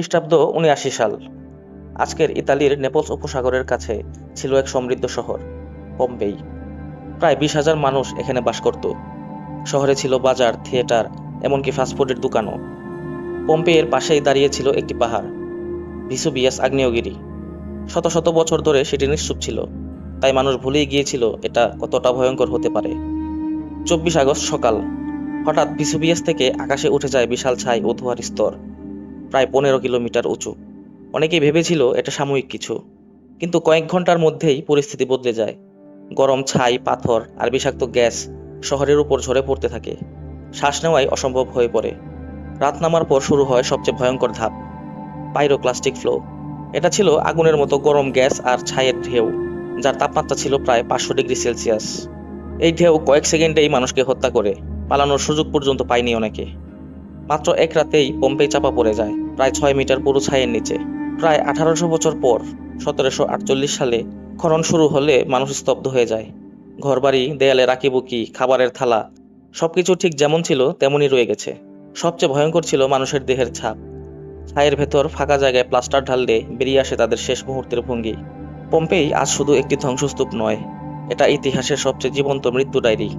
খ্রিস্টাব্দ উনআশি সাল। আজকের ইতালির নেপলস উপসাগরের কাছে ছিল এক সমৃদ্ধ শহর, পম্পেই। প্রায় বিশ হাজার মানুষ এখানে বাস করত। শহরে ছিল বাজার, থিয়েটার, এমনকি ফাস্টফুডের দোকানও। পম্পেয়ের পাশেই দাঁড়িয়ে ছিল একটি পাহাড় ভিসুবিয়াস আগ্নেয়গিরি। শত শত বছর ধরে সেটি নিশ্চুপ ছিল। তাই মানুষ ভুলেই গিয়েছিল এটা কতটা ভয়ঙ্কর হতে পারে। চব্বিশ আগস্ট সকাল, হঠাৎ ভিসুবিয়াস থেকে আকাশে উঠে যায় বিশাল ছাই ও ধোঁয়ার স্তর। প্রায় পনেরো কিলোমিটার উঁচু। অনেকেই ভেবেছিল এটা সাময়িক কিছু, কিন্তু কয়েক ঘণ্টার মধ্যেই পরিস্থিতি বদলে যায়। গরম ছাই, পাথর আর বিষাক্ত গ্যাস শহরের উপর ঝরে পড়তে থাকে। শ্বাস নেওয়াই অসম্ভব হয়ে পড়ে। রাত নামার পর শুরু হয় সবচেয়ে ভয়ঙ্কর ধাপ পাইরোক্লাস্টিক ফ্লো। এটা ছিল আগুনের মতো গরম গ্যাস আর ছাইয়ের ঢেউ, যার তাপমাত্রা ছিল প্রায় পাঁচশো ডিগ্রি সেলসিয়াস। এই ঢেউ কয়েক সেকেন্ডেই মানুষকে হত্যা করে, পালানোর সুযোগ পর্যন্ত পায়নি অনেকে। মাত্র এক রাতেই পম্পেই চাপা পড়ে যায়। প্রায় ছয় মিটার পুরো ছাইয়ের নিচে। প্রায় আঠারোশো বছর পর, সতেরোশো আটচল্লিশ সালে খনন শুরু হলে মানুষ স্তব্ধ হয়ে যায়। ঘরবাড়ি, দেয়ালে রাকিবুকি খাবারের থালা, সবকিছু ঠিক যেমন ছিল তেমনই রয়ে গেছে। সবচেয়ে ভয়ঙ্কর ছিল মানুষের দেহের ছাপ। ছায়ের ভেতর ফাঁকা জায়গায় প্লাস্টার ঢাললে বেরিয়ে আসে তাদের শেষ মুহূর্তের ভঙ্গি। পম্পেই আজ শুধু একটি ধ্বংসস্তূপ নয়, এটা ইতিহাসের সবচেয়ে জীবন্ত মৃত্যু ডায়েরি।